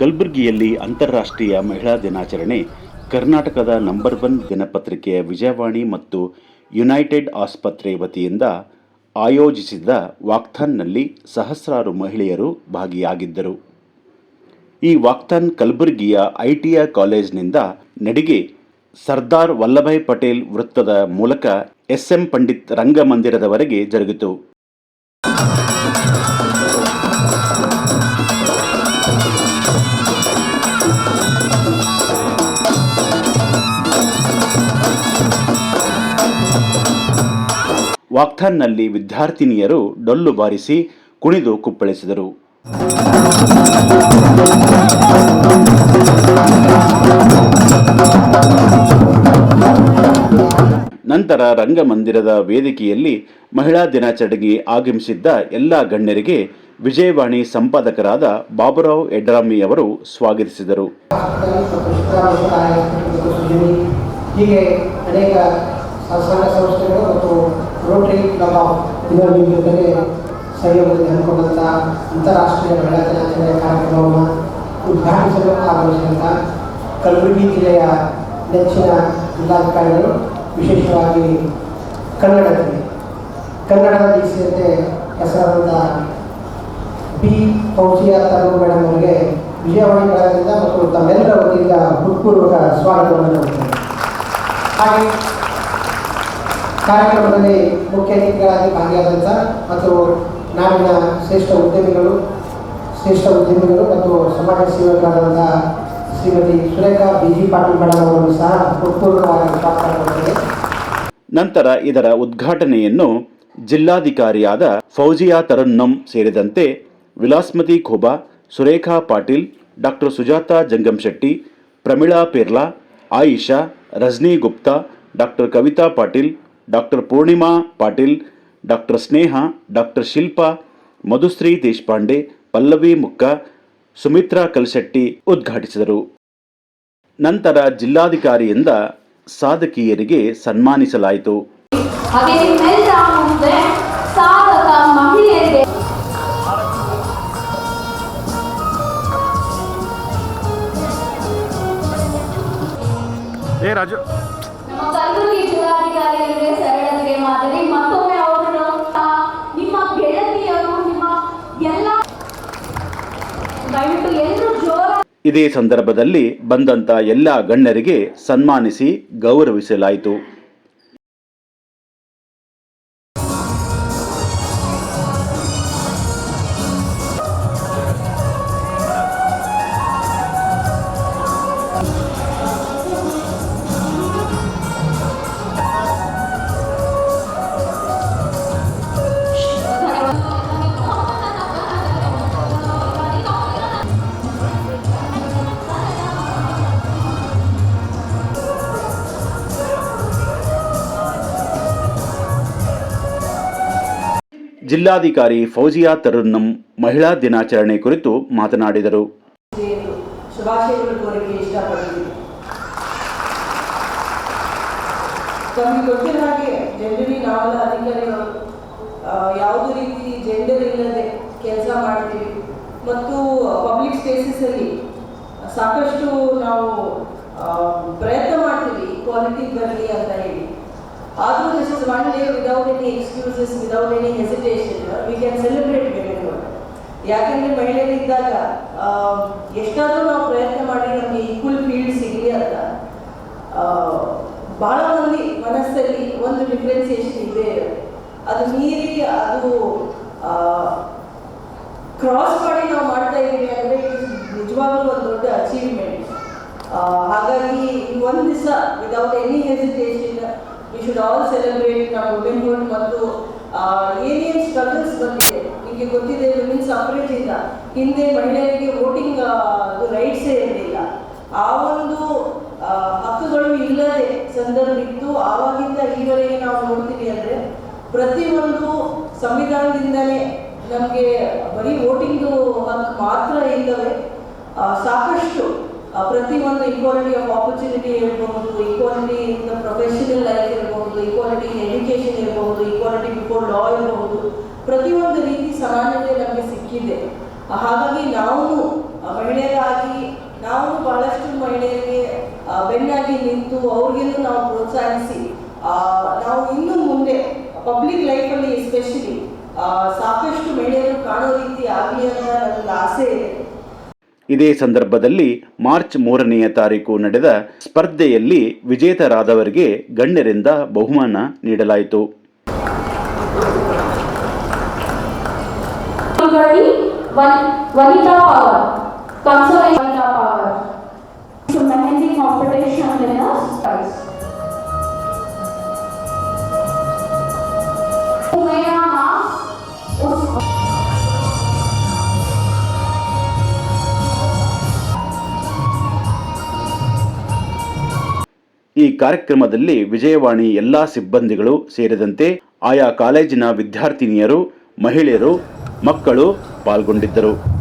ಕಲಬುರಗಿಯಲ್ಲಿ ಅಂತಾರಾಷ್ಟ್ರೀಯ ಮಹಿಳಾ ದಿನಾಚರಣೆ, ಕರ್ನಾಟಕದ ನಂಬರ್ ಒನ್ ದಿನಪತ್ರಿಕೆಯ ವಿಜಯವಾಣಿ ಮತ್ತು ಯುನೈಟೆಡ್ ಆಸ್ಪತ್ರೆ ವತಿಯಿಂದ ಆಯೋಜಿಸಿದ್ದ ವಾಕ್ಥಾನ್ನಲ್ಲಿ ಸಹಸ್ರಾರು ಮಹಿಳೆಯರು ಭಾಗಿಯಾಗಿದ್ದರು. ಈ ವಾಕ್ಥಾನ್ ಕಲಬುರಗಿಯ ಐಟಿಯ ಕಾಲೇಜಿನಿಂದ ನಡಿಗೆ ಸರ್ದಾರ್ ವಲ್ಲಭಾಯ್ ಪಟೇಲ್ ವೃತ್ತದ ಮೂಲಕ ಎಸ್ಎಂ ಪಂಡಿತ್ ರಂಗಮಂದಿರದವರೆಗೆ ಜರುಗಿತು. ವಾಕ್ಥಾನ್ನಲ್ಲಿ ವಿದ್ಯಾರ್ಥಿನಿಯರು ಡೊಳ್ಳು ಬಾರಿಸಿ ಕುಣಿದು ಕುಪ್ಪಳಿಸಿದರು. ನಂತರ ರಂಗಮಂದಿರದ ವೇದಿಕೆಯಲ್ಲಿ ಮಹಿಳಾ ದಿನಾಚರಣೆಗೆ ಆಗಮಿಸಿದ್ದ ಎಲ್ಲ ಗಣ್ಯರಿಗೆ ವಿಜಯವಾಣಿ ಸಂಪಾದಕರಾದ ಬಾಬುರಾವ್ ಯಡ್ರಾಮಿ ಅವರು ಸ್ವಾಗತಿಸಿದರು. ಹೀಗೆ ಅನೇಕ ಸಂಘ ಸಂಸ್ಥೆಗಳು ಮತ್ತು ರೋಟರಿ ಕ್ಲಬ್ ಆಫ್ ಜೊತೆಗೆ ಸಹಯೋಗದಲ್ಲಿ ಹಮ್ಮಿಕೊಂಡಂಥ ಅಂತಾರಾಷ್ಟ್ರೀಯ ಮಹಿಳಾ ದಿನಾಚರಣೆ ಕಾರ್ಯಕ್ರಮವನ್ನು ಉದ್ಘಾಟಿಸಲು ಆಗಮಿಸಿದಂಥ ಕಲಬುರಗಿ ಜಿಲ್ಲೆಯ ನೆಚ್ಚಿನ ಜಿಲ್ಲಾಧಿಕಾರಿಗಳು, ವಿಶೇಷವಾಗಿ ಕನ್ನಡದಲ್ಲಿ. ಕನ್ನಡದಲ್ಲಿ ಸೇರಿದಂತೆ ಹೆಸರಾದಂಥ ಫೌಜಿಯಾ ತರೂರ್ ಮೇಡಮ್ ಅವರಿಗೆ ವಿಜಯವಾಣಿ ಕಳೆದಿಂದ ಮತ್ತು ತಮ್ಮೆಲ್ಲರ ವತಿಯಿಂದ ಹೃತ್ಪೂರ್ವಕ ಸ್ವಾಗತವನ್ನು ಹಾಗೆ ಕಾರ್ಯಕ್ರಮದಲ್ಲಿ ಮುಖ್ಯ ಅತಿಥಿಗಳಾಗಿ ಭಾಗಿಯಾದಂಥ ಮತ್ತು ನಾಡಿನ ಶ್ರೇಷ್ಠ ಉದ್ಯಮಿಗಳು ಶ್ರೇಷ್ಠ ಉದ್ಯಮಿಗಳು ಮತ್ತು ಸಮಾಜ ಸೇವಕರಾದಂಥ Shrimati Surekha B G Patil madam ಅವರನ್ನು ಸಹ ಹೃತ್ಪೂರ್ವಕವಾಗಿ ಸ್ವಾಗತ ನಂತರ ಇದರ ಉದ್ಘಾಟನೆಯನ್ನು ಜಿಲ್ಲಾಧಿಕಾರಿಯಾದ ಫೌಜಿಯಾ ತರನ್ನಂ ಸೇರಿದಂತೆ Vilasmati Khoba, Surekha Patil, doctor Sujata Jangamshetty Pramila Perla, Ayesha, Rajni Gupta, doctor Kavita Patil, doctor Purnima Patil, doctor Sneha, doctor Shilpa, Madhushree Deshpande, Pallavi Mukka, Sumitra Kalshetty ಉದ್ಘಾಟಿಸಿದರು. ನಂತರ ಜಿಲ್ಲಾಧಿಕಾರಿಯಿಂದ ಸಾಧಕಿಯರಿಗೆ ಸನ್ಮಾನಿಸಲಾಯಿತು. ಏ ರಾಜು ನಮ್ಮ ಕಲಬುರಗಿ ಜಿಲ್ಲಾಧಿಕಾರಿಗಳಿಗೆ ಸರಳತೆಗೆ ಮಾದರಿ ಮತ್ತೊಮ್ಮೆ ಅವರನ್ನು ನಿಮ್ಮ ಗೆಳತಿಯರು ನಿಮ್ಮ ಎಲ್ಲ ದಯವಿಟ್ಟು ಎಲ್ಲರೂ ಜೋರ ಇದೇ ಸಂದರ್ಭದಲ್ಲಿ ಬಂದಂತ ಎಲ್ಲ ಗಣ್ಯರಿಗೆ ಸನ್ಮಾನಿಸಿ ಗೌರವಿಸಲಾಯಿತು. ಜಿಲ್ಲಾಧಿಕಾರಿ ಫೌಜಿಯಾ ತರುನ್ನಂ ಮಹಿಳಾ ದಿನಾಚರಣೆ ಕುರಿತು ಮಾತನಾಡಿದರು. ಯಾವುದೇ ರೀತಿ ಜೆಂಡರ್ ಇಲ್ಲದೆ ಕೆಲಸ ಮಾಡ್ತೀವಿ. ಮತ್ತು ಪಬ್ಲಿಕ್ ಸ್ಪೇಸಸ್ಸಲ್ಲಿ ಸಾಕಷ್ಟು ನಾವು ಪ್ರಯತ್ನ ಮಾಡ್ತೀವಿ. ಕ್ವಾಲಿಟಿ ಬರಲಿ ಅಂತ ಹೇಳಿ. ಆದರೂ this is one day without any excuses without any hesitation we can celebrate very ಯಾಕೆಂದ್ರೆ ಮಹಿಳೆಯರಿದ್ದಾಗ ಎಷ್ಟಾದರೂ ನಾವು ಪ್ರಯತ್ನ ಮಾಡಿ ನಮಗೆ ಈಕ್ವಲ್ ಫೀಲ್ಡ್ ಸಿಗಲಿ ಅಂತ ಬಹಳ ಮಂದಿ ಮನಸ್ಸಲ್ಲಿ ಒಂದು ಡಿಫ್ರೆನ್ಸಿಯೇಷನ್ ಇದೆ. ಅದು ಮೀರಿ ಅದು ಕ್ರಾಸ್ ಮಾಡಿ ನಾವು ಮಾಡ್ತಾ ಇದ್ದೀವಿ ಅಂದರೆ ನಿಜವಾಗ್ಲೂ ಒಂದು ದೊಡ್ಡ ಅಚೀವ್ಮೆಂಟ್ ಹಾಗಾಗಿ ಒಂದು ದಿವಸ without any hesitation we should all celebrate ನಮ್ಮ ವುಮೆನ್ಹುಡ್ ಮತ್ತು ಏನೇನು ಸ್ಟ್ರಗಲ್ಸ್ ಬಂದಿದೆ. ನಿಮಗೆ ಗೊತ್ತಿದೆ ವಿಮೆನ್ ಸಪ್ರೇಟ್ ಇಲ್ಲ. ಹಿಂದೆ ಮಹಿಳೆಯರಿಗೆ ವೋಟಿಂಗ್ ರೈಟ್ಸೇ ಇರಲಿಲ್ಲ. ಆ ಒಂದು ಹಕ್ಕುಗಳು ಇಲ್ಲದೆ ಸಂದರ್ಭ ಇತ್ತು. ಆವಾಗಿಂದ ಈವರೆಗೆ ನಾವು ನೋಡ್ತೀವಿ ಅಂದರೆ ಪ್ರತಿಯೊಂದು ಸಂವಿಧಾನದಿಂದಲೇ ನಮಗೆ ಬರೀ ವೋಟಿಂಗ್ ಮಾತ್ರ ಇಲ್ಲವೇ ಸಾಕಷ್ಟು ಆ, ಪ್ರತಿಯೊಂದು ಈಕ್ವಾಲಿಟಿ ಆಫ್ ಆಪರ್ಚುನಿಟಿ ಇರಬಹುದು equality in the professional life ಇರಬಹುದು ಈಕ್ವಾಲಿಟಿ ಇನ್ ಎಜುಕೇಶನ್ ಇರಬಹುದು ಈಕ್ವಾಲಿಟಿ ಬಿಫೋರ್ ಲಾ ಇರಬಹುದು ಪ್ರತಿಯೊಂದು ರೀತಿ ಸಮಾನತೆ ನಮಗೆ ಸಿಕ್ಕಿದೆ. ಹಾಗಾಗಿ ನಾವು ಮಹಿಳೆಯರಾಗಿ ನಾವು ಬಹಳಷ್ಟು ಮಹಿಳೆಯರಿಗೆ ಬೆನ್ನಾಗಿ ನಿಂತು ಅವ್ರಿಗೆಲ್ಲೂ ನಾವು ಪ್ರೋತ್ಸಾಹಿಸಿ ನಾವು ಇನ್ನು ಮುಂದೆ ಪಬ್ಲಿಕ್ ಲೈಫಲ್ಲಿ ಎಸ್ಪೆಷಲಿ ಸಾಕಷ್ಟು ಮಹಿಳೆಯರು ಕಾಣೋ ರೀತಿ ಆಗಲಿ ಅಂತ ನನ್ನೊಂದು ಆಸೆ ಇದೆ. ಇದೇ ಸಂದರ್ಭದಲ್ಲಿ ಮಾರ್ಚ್ ಮೂರನೆಯ ತಾರೀಕು ನಡೆದ ಸ್ಪರ್ಧೆಯಲ್ಲಿ ವಿಜೇತರಾದವರಿಗೆ ಗಣ್ಯರಿಂದ ಬಹುಮಾನ ನೀಡಲಾಯಿತು. ಕಾಂಪಿಟೇಷನ್ ಈ ಕಾರ್ಯಕ್ರಮದಲ್ಲಿ ವಿಜಯವಾಣಿ ಎಲ್ಲಾ ಸಿಬ್ಬಂದಿಗಳು ಸೇರಿದಂತೆ ಆಯಾ ಕಾಲೇಜಿನ ವಿದ್ಯಾರ್ಥಿನಿಯರು ಮಹಿಳೆಯರು ಮಕ್ಕಳು ಪಾಲ್ಗೊಂಡಿದ್ದರು.